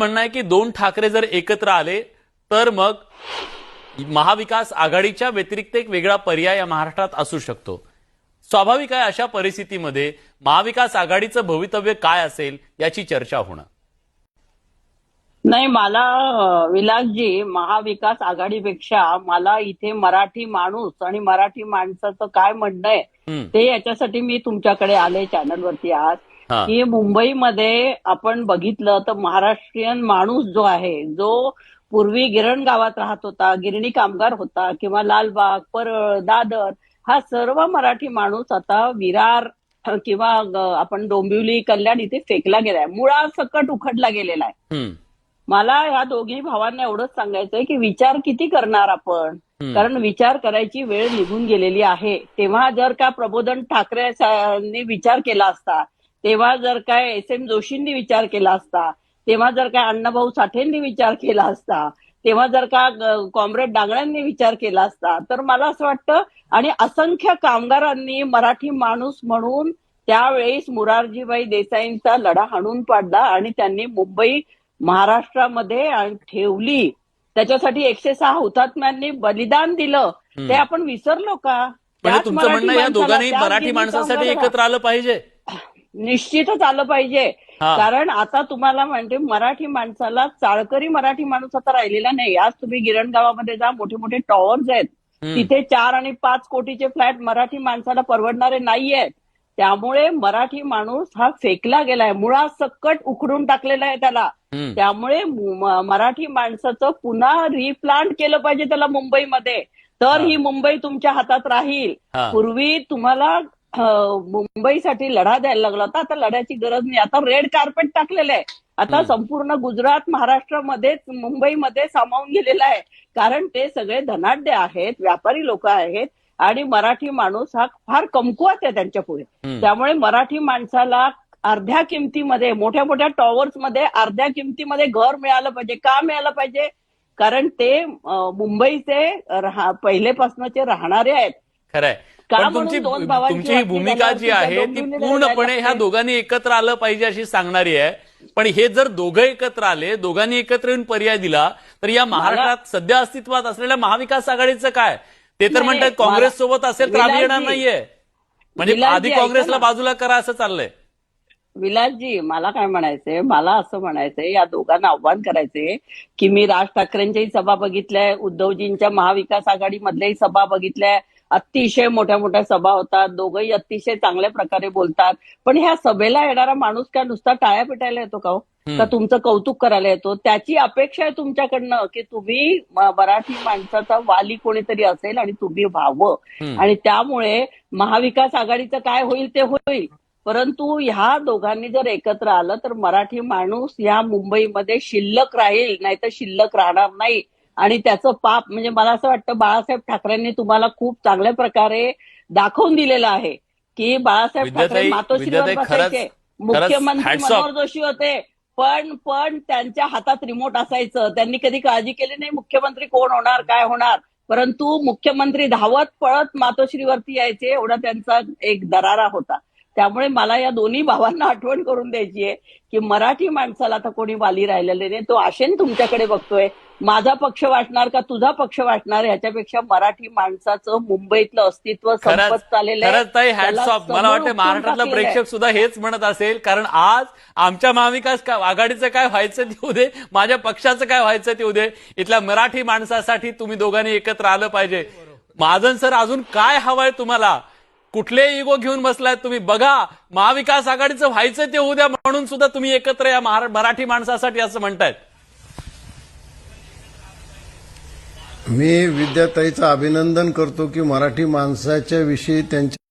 म्हणणं आहे की दोन ठाकरे जर एकत्र आले तर मग महाविकास आघाडीच्या व्यतिरिक्त एक वेगळा पर्याय या महाराष्ट्रात असू शकतो. स्वाभाविक आहे अशा परिस्थितीमध्ये महाविकास आघाडीचं भवितव्य काय असेल याची चर्चा होणं. नाही मला विलासजी महाविकास आघाडीपेक्षा मला इथे मराठी माणूस आणि मराठी माणसाचं काय म्हणणं आहे ते याच्यासाठी मी तुमच्याकडे आले चॅनलवरती आज. की मुंबईमध्ये आपण बघितलं तर महाराष्ट्रीयन माणूस जो आहे जो पूर्वी गिरण गावात राहत होता गिरणी कामगार होता किंवा लालबाग परळ दादर हा सर्व मराठी माणूस आता विरार किंवा आपण डोंबिवली कल्याण इथे फेकला गेलाय. मुळासकट उखडला गेलेला आहे. मला या दोघी भावांना एवढंच सांगायचंय की विचार किती करणार आपण. कारण विचार करायची वेळ निघून गेलेली आहे. तेव्हा जर का प्रबोधन ठाकरे विचार केला असता तेव्हा जर काय एस एम जोशींनी विचार केला असता तेव्हा जर काय अण्णाभाऊ साठेंनी विचार केला असता तेव्हा जर का कॉम्रेड डांगळ्यांनी विचार केला असता तर मला असं वाटतं आणि असंख्य कामगारांनी मराठी माणूस म्हणून त्यावेळेस मुरारजीभाई देसाईंचा लढा हाणून पाडला आणि त्यांनी मुंबई महाराष्ट्रामध्ये ठेवली. त्याच्यासाठी एकशे सहा हुतात्म्यांनी बलिदान दिलं. ते आपण विसरलो का? म्हणजे तुमचं म्हणणं मराठी या दोघांनी मराठी माणसासाठी एकत्र आलं पाहिजे. निश्चितच आलं पाहिजे. कारण आता तुम्हाला म्हणते मराठी माणसाला चाळकरी मराठी माणूस आता राहिलेला नाही आज तुम्ही गिरण गावामध्ये जा मोठे मोठे टॉवर्स आहेत. तिथे चार आणि पाच कोटीचे फ्लॅट मराठी माणसाला परवडणारे नाहीयेत त्यामुळे मराठी माणूस हा फेकला गेलाय मुळासकट उखडून टाकलेला आहे त्याला. त्यामुळे मराठी माणसाचं पुन्हा रिप्लांट केलं पाहिजे त्याला मुंबईमध्ये तर हा. मुंबई तुमच्या हातात राहील. पूर्वी तुम्हाला मुंबईसाठी लढा द्यायला लागला होता. आता लढ्याची गरज नाही. आता रेड कार्पेट टाकलेलं आहे. आता. संपूर्ण गुजरात महाराष्ट्रामध्येच मुंबईमध्ये सामावून गेलेलं आहे. कारण ते सगळे धनाढ्य आहेत व्यापारी लोक आहेत आणि मराठी माणूस हा फार कमकुवत आहे त्यांच्या पुढे. त्यामुळे मराठी माणसाला अर्ध्या किमतीमध्ये मोठ्या मोठ्या टॉवर्समध्ये अर्ध्या किमतीमध्ये घर मिळालं पाहिजे का मिळालं पाहिजे? कारण ते मुंबईचे पहिलेपासूनचे राहणारे आहेत. खरंय. पण तुमची तुमची ही भूमिका जी आहे ती पूर्णपणे ह्या दोघांनी एकत्र आलं पाहिजे अशी सांगणारी आहे. पण हे जर दोघं एकत्र आले दोघांनी एकत्र येऊन पर्याय दिला तर या महाराष्ट्रात सध्या अस्तित्वात असलेल्या महाविकास आघाडीचं काय? ते तर म्हणतात काँग्रेस सोबत असेल तर आम्ही येणार नाहीये. म्हणजे आधी काँग्रेसला. बाजूला करा असं चाललंय. विलासजी मला काय म्हणायचंय? मला असं म्हणायचंय या दोघांना आव्हान करायचंय की मी राज ठाकरेंच्याही सभा बघितल्या उद्धवजींच्या महाविकास आघाडीमधल्याही सभा बघितल्या अतिशय मोठ्या मोठ्या सभा होतात. दोघंही अतिशय चांगल्या प्रकारे बोलतात. पण ह्या सभेला येणारा माणूस काय नुसता टाळ्या पिटायला येतो का हो? का तुमचं कौतुक करायला येतो? त्याची अपेक्षा आहे तुमच्याकडनं की तुम्ही मराठी माणसाचा वाली कोणीतरी असेल आणि तुम्ही व्हावं. आणि त्यामुळे महाविकास आघाडीचं काय होईल ते होईल. परंतु ह्या दोघांनी जर एकत्र आलं तर मराठी माणूस या मुंबईमध्ये शिल्लक राहील नाही तर शिल्लक राहणार नाही. आणि त्याचं पाप म्हणजे मला असं वाटतं बाळासाहेब ठाकरेंनी तुम्हाला खूप चांगल्या प्रकारे दाखवून दिलेलं आहे की बाळासाहेब ठाकरे मातोश्रीवर बसायचे मुख्यमंत्री. मनोहर जोशी होते. पण पण त्यांच्या हातात रिमोट असायचं. त्यांनी कधी काळजी केली नाही मुख्यमंत्री कोण होणार काय होणार? परंतु मुख्यमंत्री धावत पळत मातोश्रीवरती यायचे एवढा त्यांचा एक दरारा होता. त्यामुळे मला या दोन्ही भावांना आठवण करून द्यायची आहे की मराठी माणसाला आता कोणी वाली राहिलेले नाही. तो आशेन तुमच्याकडे बघतोय. माझा पक्ष वाटणार का तुझा पक्ष वाटणार? ह्याच्यापेक्षा मराठी माणसाचं मुंबईतलं अस्तित्व संपत चाललेलं आहे. मला वाटतं महाराष्ट्रातला. प्रेक्षक सुद्धा हेच म्हणत असेल कारण आज आमच्या महाविकास का- आघाडीचं काय व्हायचं ते येऊ दे माझ्या पक्षाचं काय व्हायचं ते येऊ दे. इथल्या मराठी माणसासाठी तुम्ही दोघांनी एकत्र आलं पाहिजे. महाजन सर अजून काय हवंय तुम्हाला? कुठले इगो घेऊन बसलाय तुम्ही बघा. महाविकास आघाडीचं व्हायचं ते होऊ द्या म्हणून सुद्धा तुम्ही एकत्र या मराठी माणसासाठी असं म्हणतायत. मी विद्याताईचं अभिनंदन करतो की मराठी माणसाच्या विषयी त्यांच्या